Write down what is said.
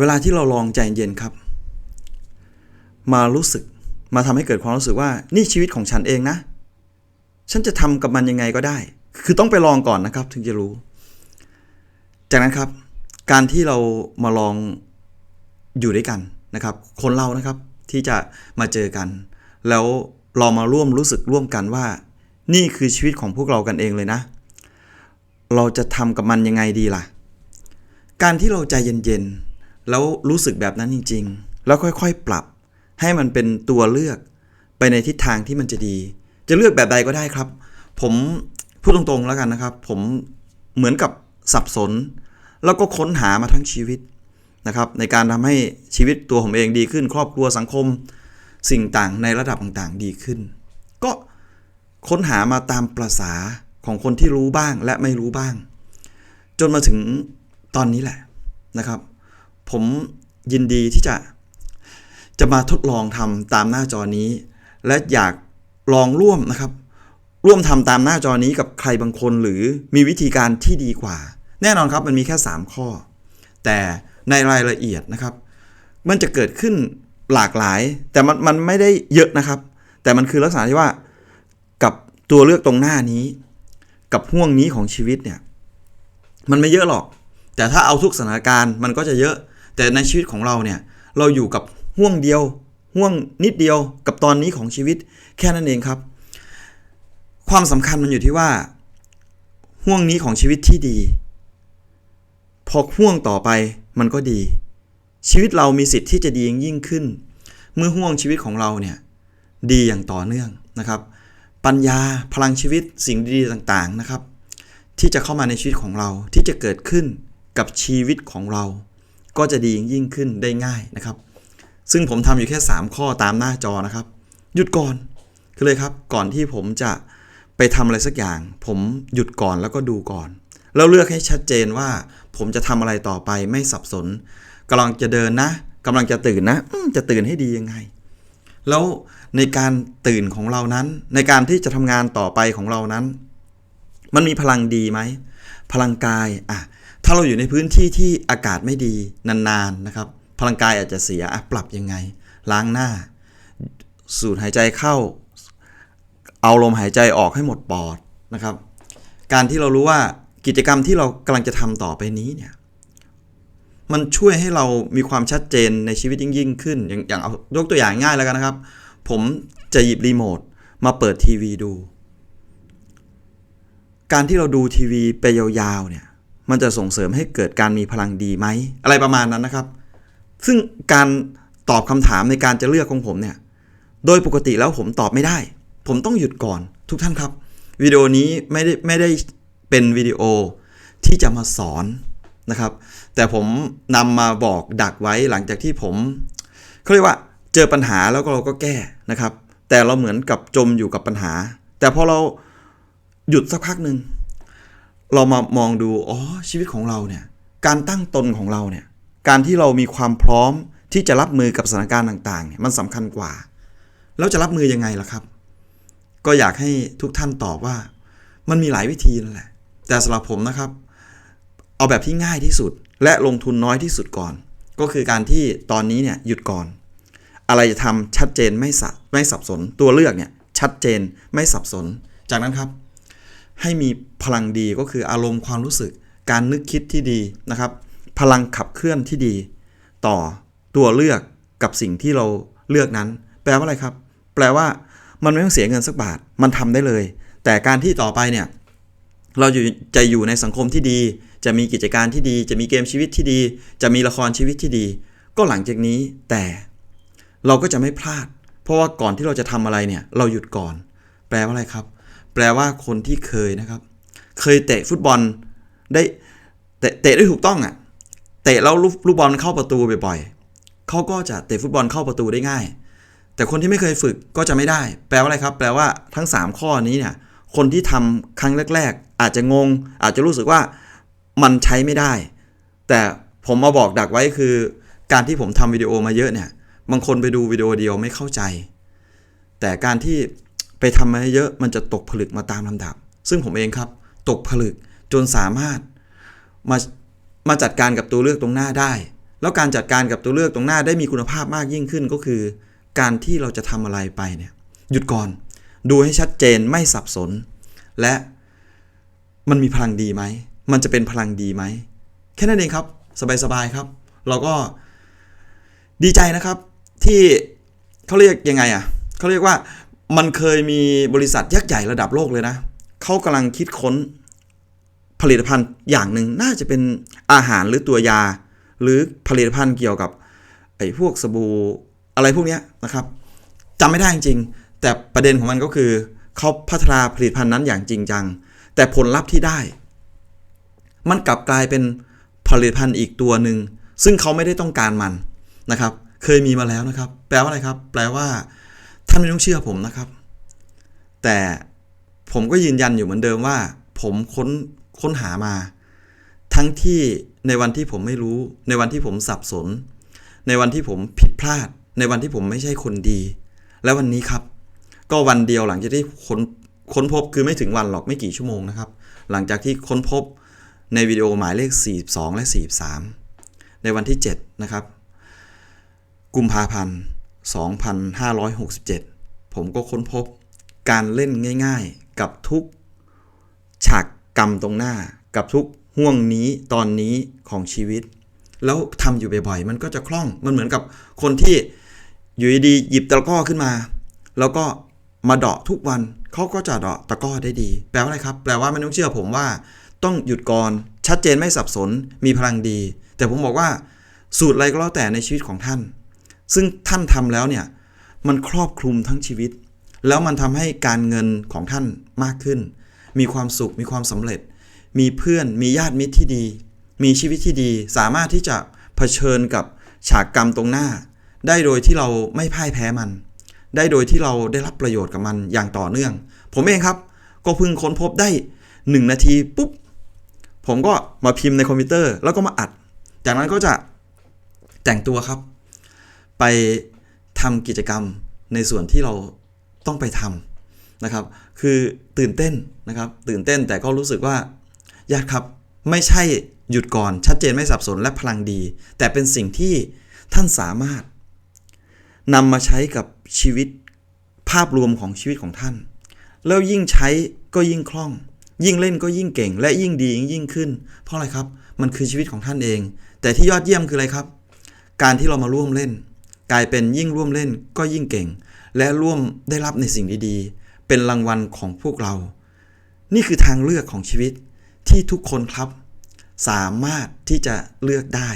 เวลาที่เราลองใจเย็นครับ มารู้สึกมาทำให้เกิดความรู้สึกว่านี่ชีวิตของฉันเองนะ ฉันจะทำกับมันยังไงก็ได้ คือต้องไปลองก่อนนะครับ ถึงจะรู้ จากนั้นครับ การที่เรามาลองอยู่ด้วยกันนะครับ คนเรานะครับที่จะมาเจอกัน แล้วเรามาร่วมรู้สึกร่วมกันว่า นี่คือชีวิตของพวกเรากันเองเลยนะ เราจะทำกับมันยังไงดีล่ะ การที่เราใจเย็นๆ แล้วรู้สึกแบบนั้นจริง ๆ แล้วค่อยๆ ปรับ ให้มันเป็นตัวเลือกไปในทิศทางที่มันจะดี จะเลือกแบบใดก็ได้ครับ ผมพูดตรงๆแล้วกันนะครับ ผมเหมือนกับสับสน แล้วก็ค้นหามาทั้งชีวิตนะครับ ในการทำให้ชีวิตตัวผมเองดีขึ้น ครอบครัวสังคมสิ่งต่างในระดับต่างๆ ดีขึ้น ก็ค้นหามาตามประษาของคนที่รู้บ้างและไม่รู้บ้าง จนมาถึงตอนนี้แหละนะครับ ผมยินดีที่จะจะมาทดลองทำตามหน้าจอนี้ และอยากลองร่วมนะครับ ร่วมทำตามหน้าจอนี้กับใครบางคนหรือมีวิธีการที่ดีกว่า แน่นอนครับมันมีแค่ 3 ข้อ แต่ในรายละเอียดนะครับ มันจะเกิดขึ้นหลากหลาย แต่มันมันไม่ได้เยอะนะครับ แต่มันคือลักษณะที่ว่ากับตัวเลือกตรงหน้านี้ กับห่วงนี้ของชีวิตเนี่ยมันไม่เยอะหรอก แต่ถ้าเอาทุกสถานการณ์มันก็จะเยอะ แต่ในชีวิตของเราเนี่ยเราอยู่กับห่วงเดียวห่วงนิดเดียวกับตอนนี้ของชีวิตแค่นั้นเองครับ ความสำคัญมันอยู่ที่ว่าห่วงนี้ของชีวิตที่ดี พอห่วงต่อไปมันก็ดี ชีวิตเรามีสิทธิ์ที่จะดียิ่งขึ้น เมื่อห่วงชีวิตของเราเนี่ยดีอย่างต่อเนื่องนะครับ ปัญญาพลังชีวิตสิ่งดีๆต่างๆนะครับ ที่จะเข้ามาในชีวิตของเราที่จะเกิดขึ้นกับชีวิตของเรา ก็จะดียิ่งขึ้นได้ง่ายนะครับ ซึ่งผมทำอยู่แค่ 3 ข้อตามหน้าจอนะครับ หยุดก่อนคือเลยครับ ก่อนที่ผมจะไปทำอะไรสักอย่าง ผมหยุดก่อนแล้วก็ดูก่อน แล้วเลือกให้ชัดเจนว่า ผมจะทำอะไรต่อไปไม่สับสนกำลังจะเดินนะกำลังจะตื่นนะจะตื่นให้ดียังไง แล้วในการตื่นของเรานั้น ในการที่จะทำงานต่อไปของเรานั้น มันมีพลังดีไหมพลังกายอะ ถ้าเราอยู่ในพื้นที่ที่อากาศไม่ดีนานๆนะครับ พลังกายอาจจะเสียปรับยังไง ล้างหน้า สูดหายใจเข้า เอาลมหายใจออกให้หมดปอดนะครับ การที่เรารู้ว่ากิจกรรมที่เรากำลังจะทำต่อไปนี้เนี่ยมันช่วยให้เรามีความชัดเจนในชีวิตยิ่งยิ่งขึ้น อย่างอย่างเอายกตัวอย่างง่ายแล้วกันนะครับ ผมจะหยิบรีโมทมาเปิดทีวีดู การที่เราดูทีวีไปยาวๆเนี่ย มันจะส่งเสริมให้เกิดการมีพลังดีไหม อะไรประมาณนั้นนะครับ ซึ่งการตอบคำถามในการจะเลือกของผมเนี่ย โดยปกติแล้วผมตอบไม่ได้ ผมต้องหยุดก่อนทุกท่านครับ วิดีโอนี้ไม่ได้ไม่ได้เป็นวิดีโอที่จะมาสอนนะครับ แต่ผมนำมาบอกดักไว้หลังจากที่ผมเขาเรียกว่าเจอปัญหาแล้วก็เราก็แก้นะครับ แต่เราเหมือนกับจมอยู่กับปัญหา แต่พอเราหยุดสักพักหนึ่ง เรามามองดูอ๋อชีวิตของเราเนี่ยการตั้งตนของเราเนี่ยการที่เรามีความพร้อมที่จะรับมือกับสถานการณ์ต่างๆเนี่ยมันสำคัญกว่า แล้วจะรับมือยังไงล่ะครับ ก็อยากให้ทุกท่านตอบว่า มันมีหลายวิธีนั่นแหละ แต่สำหรับผมนะครับ เอาแบบที่ง่ายที่สุด และลงทุนน้อยที่สุดก่อน ก็คือการที่ตอนนี้เนี่ยหยุดก่อน อะไรจะทำชัดเจนไม่สับไม่สับสน ตัวเลือกเนี่ยชัดเจนไม่สับสน จากนั้นครับ ให้มีพลังดีก็คืออารมณ์ความรู้สึก การนึกคิดที่ดีนะครับ พลังขับเคลื่อนที่ดี ต่อตัวเลือกกับสิ่งที่เราเลือกนั้น แปลว่าอะไรครับ แปลว่ามันไม่ต้องเสียเงินสักบาทมันทำได้เลย แต่การที่ต่อไปเนี่ยเราอยู่จะอยู่ในสังคมที่ดี จะมีกิจการที่ดี จะมีเกมชีวิตที่ดี จะมีละครชีวิตที่ดี ก็หลังจากนี้แต่เราก็จะไม่พลาด เพราะว่าก่อนที่เราจะทำอะไรเนี่ยเราหยุดก่อน แปลว่าอะไรครับ ลว่าคนที่เคยนะครับ เคยเตะฟุตบอลได้เตะเตะได้ถูกต้องอะ่ะ เตะแล้วลูกลูกบอลเข้าประตูบ่อยๆเขาก็จะเตะฟุตบอลเข้าประตูได้ง่าย แต่คนที่ไม่เคยฝึกก็จะไม่ได้ แปลว่าอะไรครับ แปลว่าทั้ง 3 ข้อนี้เนี่ย คนที่ทำครั้งแรก ๆ อาจจะงง อาจจะรู้สึกว่ามันใช้ไม่ได้ แต่ผมมาบอกดักไว้คือ การที่ผมทำวิดีโอมาเยอะเนี่ย บางคนไปดูวิดีโอเดียวไม่เข้าใจ แต่การที่ ไปทำมาเยอะมันจะตกผลึกมาตามลำดับ ซึ่งผมเองครับ ตกผลึกจนสามารถมามาจัดการกับตัวเลือกตรงหน้าได้ แล้วการจัดการกับตัวเลือกตรงหน้าได้มีคุณภาพมากยิ่งขึ้นก็คือ การที่เราจะทำอะไรไปเนี่ยหยุดก่อน ดูให้ชัดเจนไม่สับสน และมันมีพลังดีไหม มันจะเป็นพลังดีไหม แค่นั้นเองครับ สบายๆครับ เราก็ดีใจนะครับที่เขาเรียกยังไงอะเขาเรียกว่า มันเคยมีบริษัทยักษ์ใหญ่ระดับโลกเลยนะ เขากำลังคิดค้นผลิตภัณฑ์อย่างหนึ่งน่าจะเป็นอาหารหรือตัวยา หรือผลิตภัณฑ์เกี่ยวกับไอ้พวกสบู่อะไรพวกนี้นะครับจำไม่ได้จริงๆแต่ประเด็นของมันก็คือเขาพัฒนาผลิตภัณฑ์นั้นอย่างจริงจัง แต่ผลลัพธ์ที่ได้ มันกลับกลายเป็นผลิตภัณฑ์อีกตัวหนึ่งซึ่งเขาไม่ได้ต้องการมันนะครับ เคยมีมาแล้วนะครับ แปลว่าอะไรครับ แปลว่า ท่านไม่ต้องเชื่อผมนะครับ แต่ผมก็ยืนยันอยู่เหมือนเดิมว่า ผมค้นค้นหามา ทั้งที่ในวันที่ผมไม่รู้ ในวันที่ผมสับสน ในวันที่ผมผิดพลาด ในวันที่ผมไม่ใช่คนดี และวันนี้ครับ ก็วันเดียวหลังจากที่ค้นค้นพบคือไม่ถึงวันหรอกไม่กี่ชั่วโมงนะครับ หลังจากที่ค้นพบในวิดีโอหมายเลข 42 และ 43 ในวันที่ 7 นะครับ กุมภาพันธ์ 2567 ผมก็ค้นพบการเล่นง่ายๆ กับทุกฉากกรรมตรงหน้า กับทุกห่วงนี้ตอนนี้ของชีวิต แล้วทำอยู่บ่อยๆ มันก็จะคล่อง มันเหมือนกับคนที่อยู่ดีๆหยิบตะก้อขึ้นมา แล้วก็มาเดาะทุกวันเขาก็จะเดาะตะก้อได้ดี แปลว่าอะไรครับ แปลว่าไม่ต้องเชื่อผมว่า ต้องหยุดก่อน ชัดเจนไม่สับสน มีพลังดี แต่ผมบอกว่าสูตรอะไรก็แล้วแต่ในชีวิตของท่าน ซึ่งท่านทำแล้วเนี่ยมันครอบคลุมทั้งชีวิต แล้วมันทำให้การเงินของท่านมากขึ้น มีความสุขมีความสำเร็จ มีเพื่อนมีญาติมิตรที่ดี มีชีวิตที่ดี สามารถที่จะเผชิญกับฉากกรรมตรงหน้า ได้โดยที่เราไม่พ่ายแพ้มัน ได้โดยที่เราได้รับประโยชน์กับมันอย่างต่อเนื่อง ผมเองครับ ก็เพิ่งค้นพบได้ 1 นาทีปุ๊บผมก็มาพิมพ์ในคอมพิวเตอร์แล้วก็มาอัด จากนั้นก็จะแต่งตัวครับ ไปทำกิจกรรมในส่วนที่เราต้องไปทำนะครับ คือตื่นเต้นนะครับ ตื่นเต้นแต่ก็รู้สึกว่าญาติครับไม่ใช่หยุดก่อนชัดเจนไม่สับสนและพลังดี แต่เป็นสิ่งที่ท่านสามารถนำมาใช้กับชีวิตภาพรวมของชีวิตของท่าน แล้วยิ่งใช้ก็ยิ่งคล่อง ยิ่งเล่นก็ยิ่งเก่ง และยิ่งดียิ่งขึ้น เพราะอะไรครับ มันคือชีวิตของท่านเอง แต่ที่ยอดเยี่ยมคืออะไรครับ การที่เรามาร่วมเล่น กลายเป็นยิ่งร่วมเล่นก็ยิ่งเก่ง และร่วมได้รับในสิ่งดีๆ เป็นรางวัลของพวกเรา นี่คือทางเลือกของชีวิตที่ทุกคนครับ สามารถที่จะเลือกได้